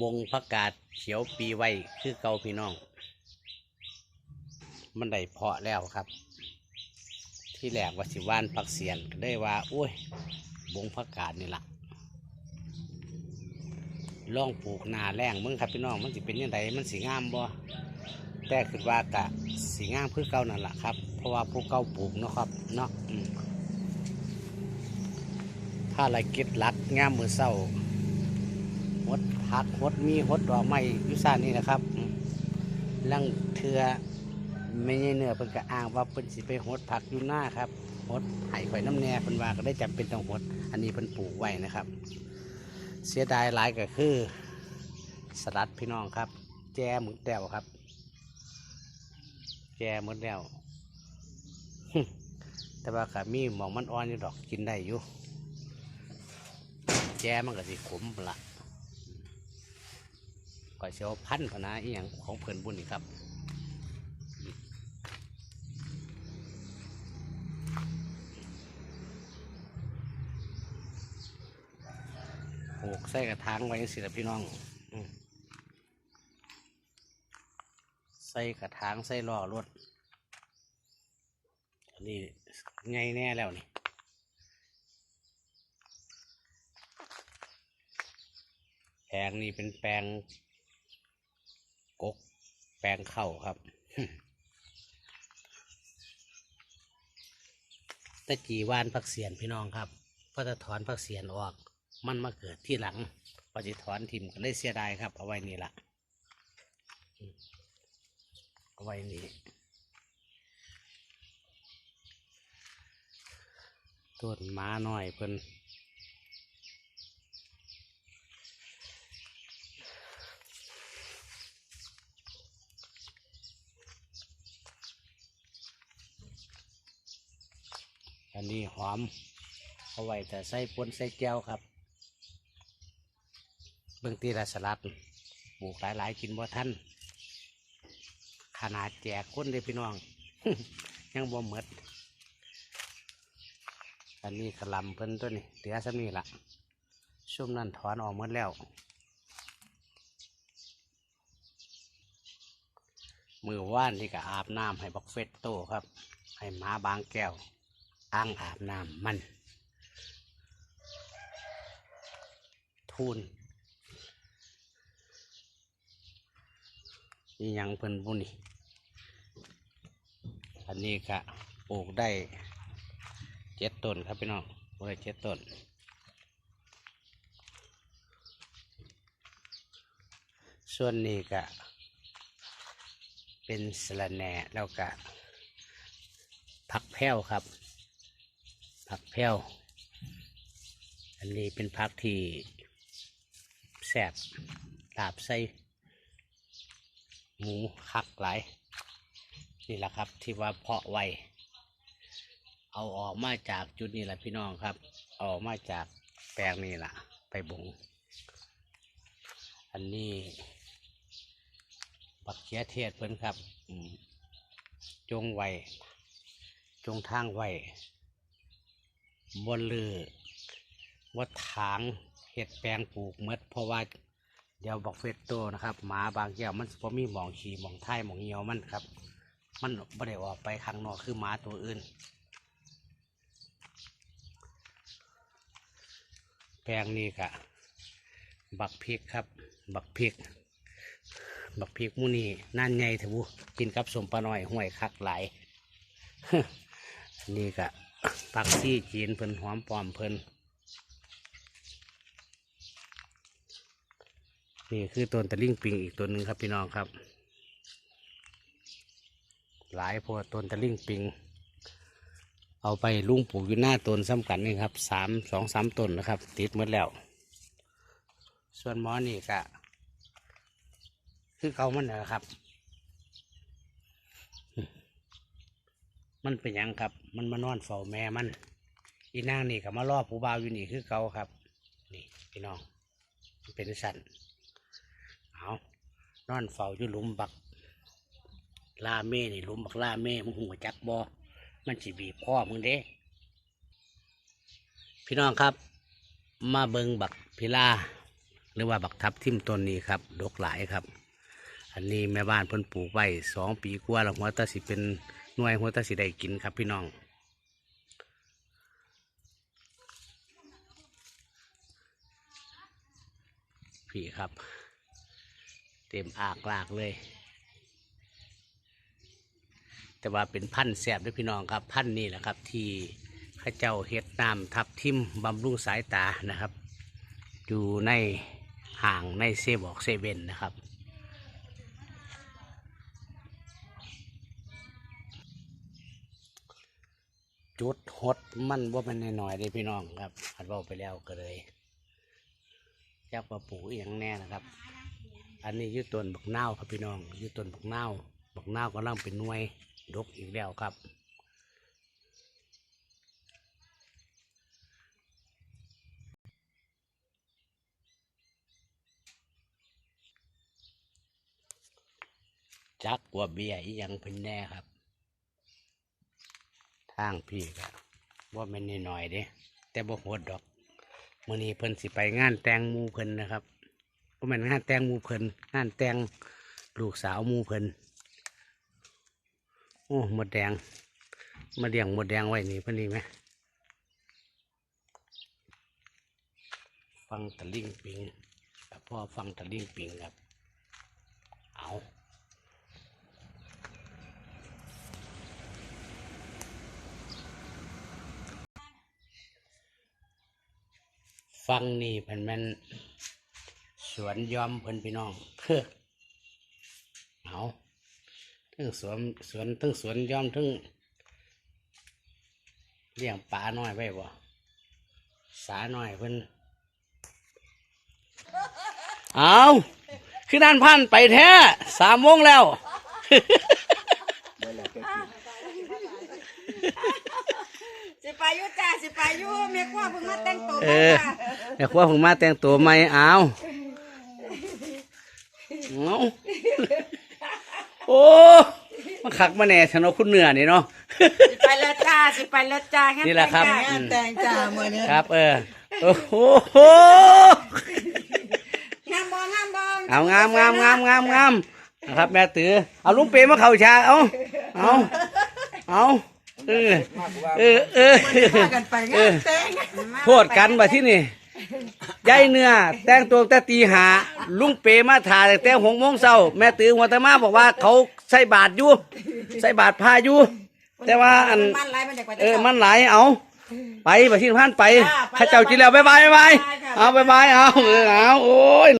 บงผักกาดเขียวปีไว้คือเกาพี่น้อง มันได้เพาะแล้วครับ ที่แรกว่าสิว่านผักเสียนก็ได้ว่าโอ้ยบงผักกาดนี่ละลองปลูกนาแรงมึงครับพี่น้องมันสิเป็นยังไงมันสีงามบ่แต่คือว่ากะสีงามคือเก่านั่นแหละครับ เพราะว่าผู้เก่าปลูกเนาะครับเนาะถ้าอะไรกิดลัดงามมือเศร้า หดผักหดมีหดดอกไม้ยุซ่านนี่นะครับลังเทือไม่ใช่เนื้อเพิ่นก็อ้างว่าเพิ่นสิไปหดผักอยู่หน้าครับหดไห้ข่อยน้ำแน่เพิ่นว่าก็ได้จำเป็นต้องหด อันนี้เพิ่นปลูกไว้นะครับ เสียดายหลายก็คือสลัดพี่น้องครับ แจหมดแล้วครับ แจหมดแล้วแต่ว่าก็มีหมองมันอ่อนอยู่ดอกกินได้อยู่แจมันก็สิขมละ ก่อยเสียวพันธุ์พะนะอีหยังของเพิ่นบุญนี่ครับปลูกใส่กระถางไว้สิละพี่น้องอใส่กระถางใส่ล้อรถอันนี้ไงแน่แล้วนี่แปลงนี่เป็นแปลง กก แปลงเข้าครับ ตะจีวานผักเสียนพี่น้องครับพอจะถอนผักเสียนออก มันมาเกิดที่หลังพอจะถอนทิมก็เลยเสียดายครับ เอาไว้นี่ละเอาไว้นี่ต้นม้าน้อยเพิ่น นนี้หอมเอาไว้แต่ใส่ปนใส่แก้วครับ เบื้องตีละสลัดปลูกหลายๆกินบ่ทันขนาดแจกคนเลยพี่น้อง ยังบ่เหมดอันนี้กระลำเพิ่นตัวนี้เหลือสักนี่ละช่วงนั้นถอนออกหมดแล้ว มือว่านที่ก็อาบน้ำให้บักเฟตโตครับ ให้หมาบางแก้ว อ้างอาบน้ำมัน ทุนนี่ยังเพิ่นบุนี่อันนี้ก็ปลูกได้เจ็ดต้นครับพี่น้องปลูกได้เจ็ดต้นส่วนนี้ก็เป็นสะระแหน่แล้วก็ผักแพ้วครับ ผักแพ้ว อันนี้เป็นผักที่แซ่บลาบใส่หมูคักหลาย นี่แหละครับที่ว่าเพาะไวเอาออกมาจากจุดนี้แหละพี่น้องครับเอาออกมาจากแปลงนี่แหละไปบง อันนี้ปักเขียเทศเพิ่นครับจงไวจงทางไว้ บนลือว่าถางเห็ดแปลงปลูกหมดเพราะว่าเดี๋ยวบอกเฟตโตนะครับหมาบางแก้วมันพอมีหมองฉี่หมองไท่หมองเหี่ยวมันครับ มันไม่ได้ออกไปข้างนอกคือหมาตัวอื่น แปลงนี้กะบักพริกครับ บักพริก บักพริกมูนี่นั่นไงเถอะบุกินกับสมปลาน้อยห่วยคักหลายนี่กะ ผักซี่จีนเพิ่นหอมปลอมเพิ่นนี่คือต้นตะลิ่งปิงอีกตัวหนึ่งครับพี่น้องครับ หลายพดต้นตะลิ่งปิง เอาไปลุงปลูกอยู่หน้าต้นซ้ำกันนี่ครับสามสองสามต้นนะครับ ติดหมดแล้ว ส่วนมอนี่ก็คือเขามันนะครับ มันเป็นยังครับ มันมานอนเฝ้าแม่มัน อีนางนี่ก็มารอผู้บ่าวอยู่นี่คือเก่าครับ นี่พี่น้องมันเป็นสันเอานอนเฝ้าอยู่หลุมบักลาเม่นี่หลุมบักลาเม่มึงหัวจักบอมันสิบีบคอมึงเด้ พี่น้องครับ มาเบิงบักพิลาหรือว่าบักทับทิมต้นนี้ครับ ดกหลายครับ อันนี้แม่บ้านเพิ่นปลูกไว้สองปีกว่าแล้วหัวตาสิเป็น หน่วยหัวตาสิได้กินครับพี่น้องพี่ครับ เต็มอากลากเลย แต่ว่าเป็นพันธุ์แสบด้วยพี่น้องครับ พันธุ์นี่แหละครับ ที่ข้าเจ้าเฮ็ดน้ำทับทิมบำรุงสายตานะครับ อยู่ในห่างในเซบอกเซเว่นนะครับ จุดฮดมันว่ามันน้อยๆเลยพี่น้องครับอัดเว่าไปแล้วก็เลยจักว่าปลูกอย่างแน่นะครับ อันนี้อยุต้นบักนาวครับพี่น้องอยุต้นบักนาวบักนาวกำลังเป็นหน่วยดกอีกแล้วครับจักว่าเบียอียังเป็นแน่ครับางพี่ก็ว่ามันนหน่อยเด้แต่บ่โหดดอกมื้อนี้เพิ่นสิไปงานแต่งมูเพิ่นนะครับบ่แม่นงานแต่งมูเพิ่นงานแต่งลูกสาวมูเพิ่นโอ้หมดแดงมาเลี้ยงหมดแดงไว้นี่เพิ่นนี่ไหมฟังตะลิ่งปิงพ่อฟังตะลิ่งปิงครับ ฟังนี่เพิ่นแม่นสวนยอมเพิ่นพี่น้องเฮ้อเอาทั้งสวนสวนทั้งสวนยอมทั้งเลี้ยงปลาน้อยไว้บ่สาน้อยเพิ่นเอาคือด้านพันไปแท้สามโมงแล้ว สิ ไปอยุจ้าสิไปอยุเมียกว่าเพิ่งมาแต่งตัวเอมาอจ้ะเดี๋ยวครัวผมมาแต่งตัวใหม่เอาเอาโอ้มาขักมาแหน่ฉันเอาคุณเหนือนี่เนาะ สิไปแล้วจ้าสิไปแล้วจ้างั้นี่แหละครับแต่งอืจ้ามแต่งจ้าเมื่อนี้ครับ เออโอ้โหงามบองามบองเอางามงามงามงามงามนะครับ แม่ตือเอาลุงเปรมาเข่าชาเอาเอาเอา เออ เออ เออ พากันไปงานแต่งโทษกันว่าที่นี่ยายเนื้อแต่งตัวแต่ตีหาลุงเปมาถ่ายแต่หกโมงเช้าแม่ตือหัวตะมาบอกว่าเขาใส่บาทอยู่ใส่บาทพาอยู่แต่ว่าอันมันไรมันเด็กกว่าเออมันหลายเอา ไปไปที่พันไปข้าเจ้ากินแล้วบ๊ายบายบ๊ายบายเอาบ๊ายบายเอาเออเอาโอ้ย